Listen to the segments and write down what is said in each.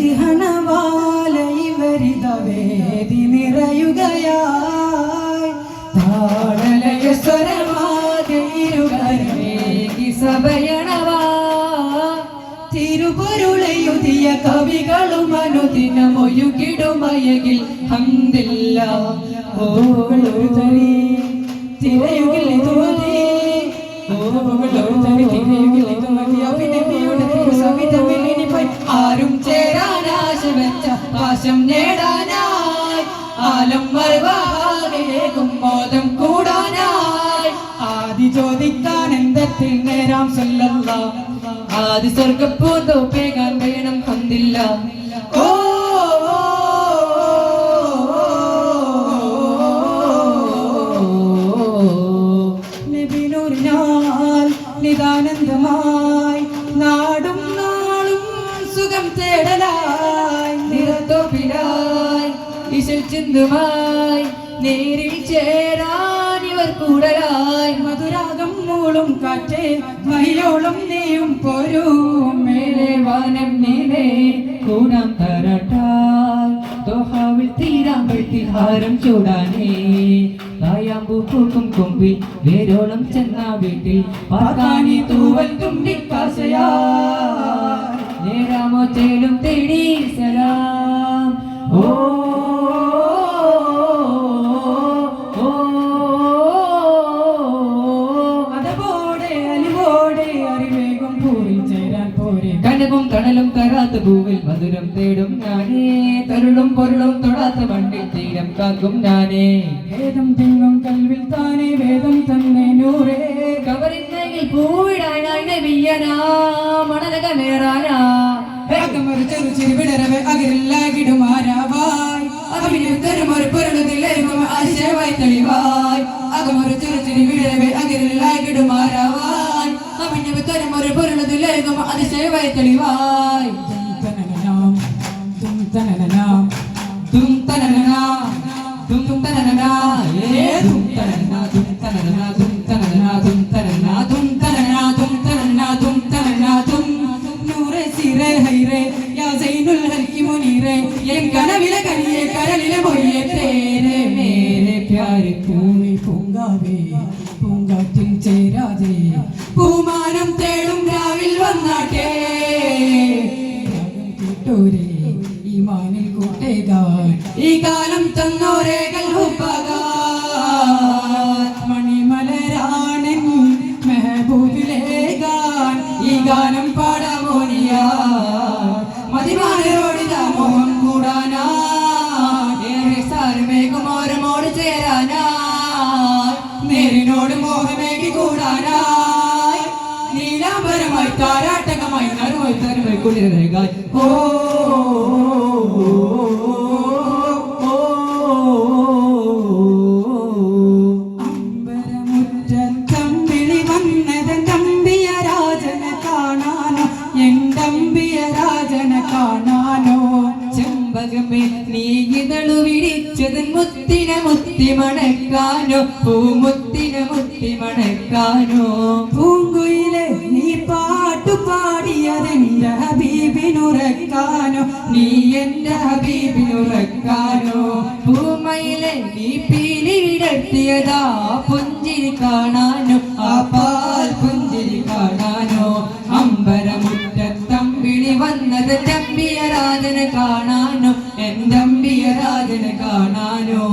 ജിഹണവാല ഇവരിത വേദി നിറയുകയായി. താളലയ സ്വരമാകെ കവികളും അനുദിനമൊഴുകിടുമയകിൽ തിരയുകിൽ തിരയുകിൽ പാശം നേടാനായി ആലം മറുവാകേകും മോദം കൂടാനായി. ആദി ചോദിക്കാൻ എന്തെത്തിൽ നേരാം സല്ലല്ല. ആദി സ്വർഗപ്പൂർ തോപ്പേകാൻ വേണം ഹന്തില്ല ഇശൽ നേരിൽ ചേരാൻ ഇവർ കൂടലായി. മധുരാഗം മൂളും കാറ്റേ മയിലോളം നീയും പോരൂ. മേലെ വാനം നീലേ കൂടാം തരട്ടാൽ ദോഹാവിൽ തീരാമ്പഴത്തിൽ ഹാരം ചൂടാനേ. കായാമ്പൂ പൂക്കും വേരോളം ചെന്ന വീട്ടിൽ. പാകാനി തൂവൽ തുമ്പിക്കാശയാ നേരാമോ ചേലും തേടി സലാം. ഓ പോരെ തണലും തരാത്ത ഭൂവിൽ മധുരം തേടും ഞാനേ. തരുളും പൊരുളും തൊടാത്ത മണ്ണിൽ തീരം കാക്കും ഞാനേ. വേദം തിങ്ങും കൽവിൽ താനേ വേദം തന്നെ നൂറേ. കവറിന്നെങ്കിൽ പൂവിടാനായി നബിയനാ മണലകമേറാനാ. ഒരു ചെറു ചിരി വിടരവെ അകിരില്ലാകിടുമാരാവായി അഭിനയത്തരുമൊരു പൊരുളതിലേക്കും ആശയവായി തെളിവായി അകമൊരു ചെറു പൊരുളതിലേക്കും അതിശയവായി തെളിവായി കരളിലെ മൊയ്യെ തേരെ മേരെ പ്യാരെ പൂണി പൂങ്കാവേ വന്നാട്ടെ ഈ ഈ കാലം തന്നോരേകൾ കാണാനോ? ചെമ്പകമേ നീ ഇതളു വിരിച്ചതൻ മുത്തിനെ മുത്തി മണക്കാനോ പൂമുത്തിനെ മുത്തി മണക്കാനോ പൂങ്കുയിലെ ഹബീബിനുറക്കാനോ നീ എന്റെ ഹബീബിനുറക്കാനോ. ഭൂമയിലെ നീ പീലി വിടർത്തിയതാ പുഞ്ചിരി കാണാനോ ആ പാൽ പുഞ്ചിരി കാണാനോ. അമ്പരമുറ്റത്തമ്പിളി വന്നത് തമ്പിയ രാജന കാണാനോ എന്തമ്പിയ രാജന കാണാനോ.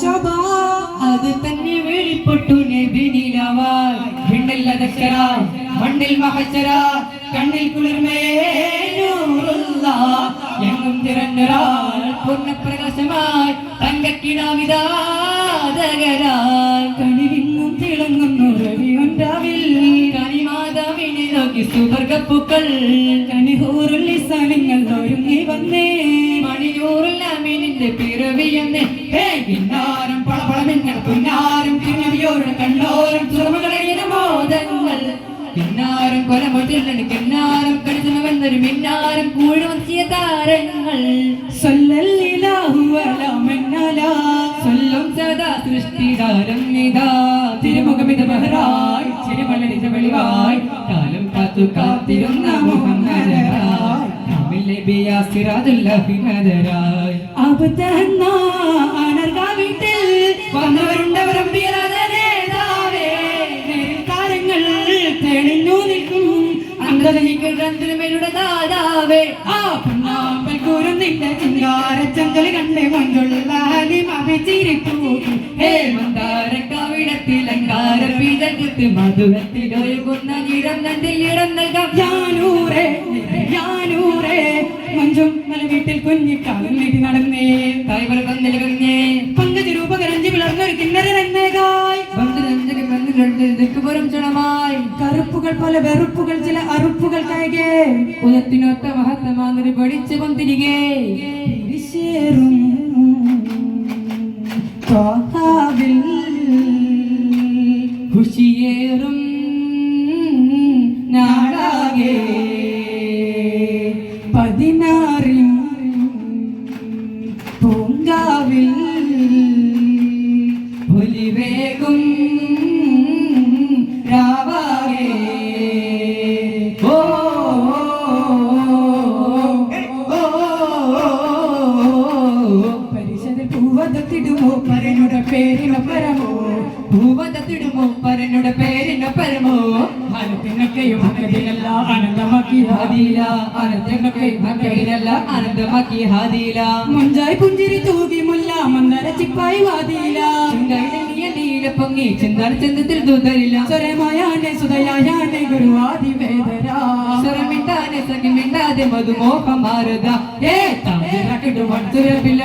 ശോഭ. അത് തന്നെ വെളിപ്പെട്ടു നബി നിലവാൽ വിണ്ണിൽ മണ്ണിൽ മഹച്ചര കണ്ണിൽ കുളിർമേനൂറുള്ള എങ്ങും തിരഞ്ഞൊരാൾ പൂർണപ്രകാശമായി തങ്കക്കിടാവിതാതകരാൽ കണിവിങ്ങും തിളങ്ങുന്നു രവിയുണ്ടാവിൽ കണിമാതാവിനെ നോക്കി സുവർഗപ്പൂക്കൾ കണിഹൂറുൽ ഇസാനങ്ങൾ ഒരുങ്ങി വന്നേ. മണിയൂറുൽ അമീനിന്റെ പിറവിയെന്ന്. ഹേ കിന്നാരം പളപളമെങ്ങൾ പുന്നാരം തിരുവിയോരുടെ കണ്ണോരം തുറമുകളെഴുന്ന മോദങ്ങൾ. കിന്നാരം കൊലമൊട്ടിൽ കിന്നാരം കടിച്ചവൻ വന്നൊരു മിന്നാരം കൂഴുമത്തിയ താരങ്ങൾ. സ്വല്ലം സദാ സൃഷ്ടിതാരം നിതാ തിരുമുഖമിത മഹറായി ചിരിമലരിച്ച വെളിവായി. കാലം കാത്തു കാത്തിരുന്ന മുഹമ്മദരായി. കാമിലെ ബിയാ സിറാജുല്ലഹിനദരായി അബദ്ധന്ന അനർഗാവിട്ടിൽ വന്നവരുണ്ടവരും നേതാവേ. നേരിൽ താരങ്ങൾ തെളിഞ്ഞു നിൽക്കും. അന്തരനിക്കന്തരമേലുള്ള ദാതാവേ. ആ പൊന്നാമ്പൽ കൂരുന്നിന്റെ ചിങ്കാരച്ചങ്കൽ കണ്ട് മഞ്ചുള്ള അഭിച്ചിരിക്കൂ ഹേ മന്ദാരക്കാവിടത്തിൽ അങ്കാര പീതകത്ത് മധുരത്തിലൊഴുകുന്ന ഇടം നന്ദിൽ ഇടം നൽകാം. യാനൂറേ യാനൂറേ മഞ്ചും മല വീട്ടിൽ കുഞ്ഞിക്കാലം നീട്ടി നടന്നേ. തായ്വര തന്നിൽ കഞ്ഞേ പങ്കജ രൂപകരഞ്ചി പിളർന്നൊരു കിന്നര നന്മേകായ് ബന്ധുരഞ്ജക ബന്ധുരണ്ട് ദിക്കുപുറം ചുണമായി. കറുപ്പുകൾ പല വെറുപ്പുകൾ ചില അറുപ്പുകൾ കയകെ. ഉദത്തിനൊത്ത മഹത്തമാതിരി പഠിച്ചു കൊണ്ടിരികെ തിരിശേറും. ഖുഷിയേറും നാടാകെ പതിനാറിൻ പരിശതിൽ പരനുടെ പേരിന പരമോ? ഭൂവതത്തിടുമോ പരനുടെ പേരിന പരമോ? ഫലത്തിനൊക്കെയും അക്കതിലല്ല ആനന്ദമാക്കി ഹാദീല അനന്തമൊക്കെ മക്കയിലല്ല അനന്തമാക്കി ഹാദീല മുഞ്ചായി പുഞ്ചിരി തൂകി മുല്ല മന്ദര ചിപ്പായി വാദീല ചിന്തയിലെങ്ങിയ നീല പൊങ്ങി ചിന്താൻ ചിന്തത്തിൽ ദൂതരില്ല സ്വരമായാനെ സുതയായാനെ ഗുരുവാദി വേദരാ. സ്വരമിണ്ടാനെ സഖിമിണ്ടാതെ മധുമോഹമാരത ഏ താമിറക്കിട്ടു മൺസുരപ്പില്ല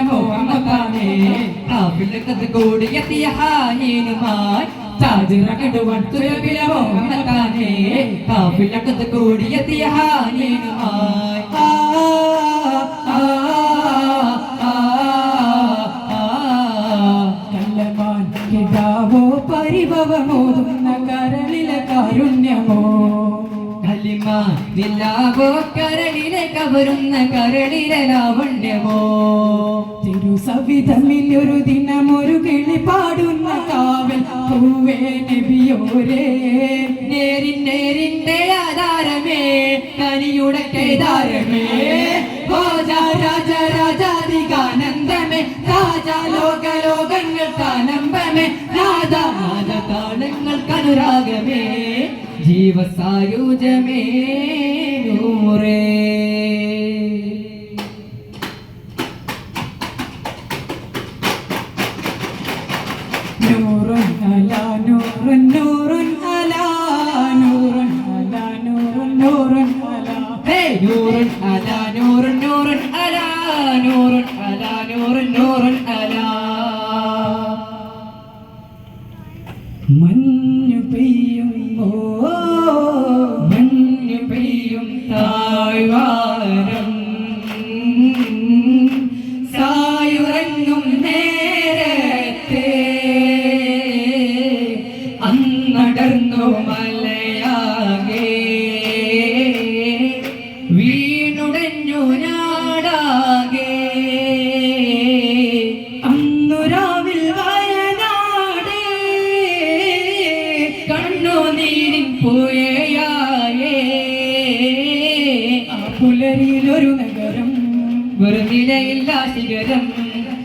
നിലാവോ കരളിലെ കവരുന്ന കരളിലെ ലാവണ്യമോ? തിരുസവിധമിൽ ഒരു ദിനം ഒരു കിളി പാടുന്ന കാവൽ പൂവേ നബിയോരേ. നേരിൻ നേരിന്റെ ആധാരമേ കനിയുടെ കേദാരമേ രാജാ രാജ രാജാധികാനന്ദമേ രാജാ ലോക ലോകങ്ങൾക്കാനന്ദമേ രാജാ രാജ താളങ്ങൾക്ക് അനുരാഗമേ ജീവസായുജമേ നൂറേ. നൂറുൻ അല നൂറുൻ നൂറുൻ അല നൂറുൻ അല നൂറുൻ നൂറുൻ അലാ. നൂറുൻ അലാ. 내가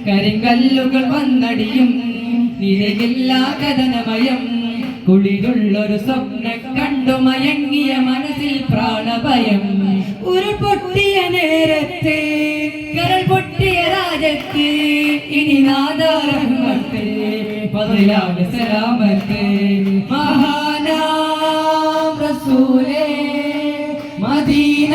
കരിങ്കല്ലുകൾ വന്നടിയും നിലയില്ല കഥനമയം. കുളിരുള്ളൊരു സ്വപ്ന കണ്ടു മയങ്ങിയ മനസ്സിൽ പ്രാണഭയം. ഒരു പൊട്ടിയ നേരത്തെ കരൾ പൊട്ടിയ രാജത്ത് ഇനി നാദാരഹ്മത്ത് പതിലാൽ സലാമത്ത്. മഹാനാം റസൂലേ മദീന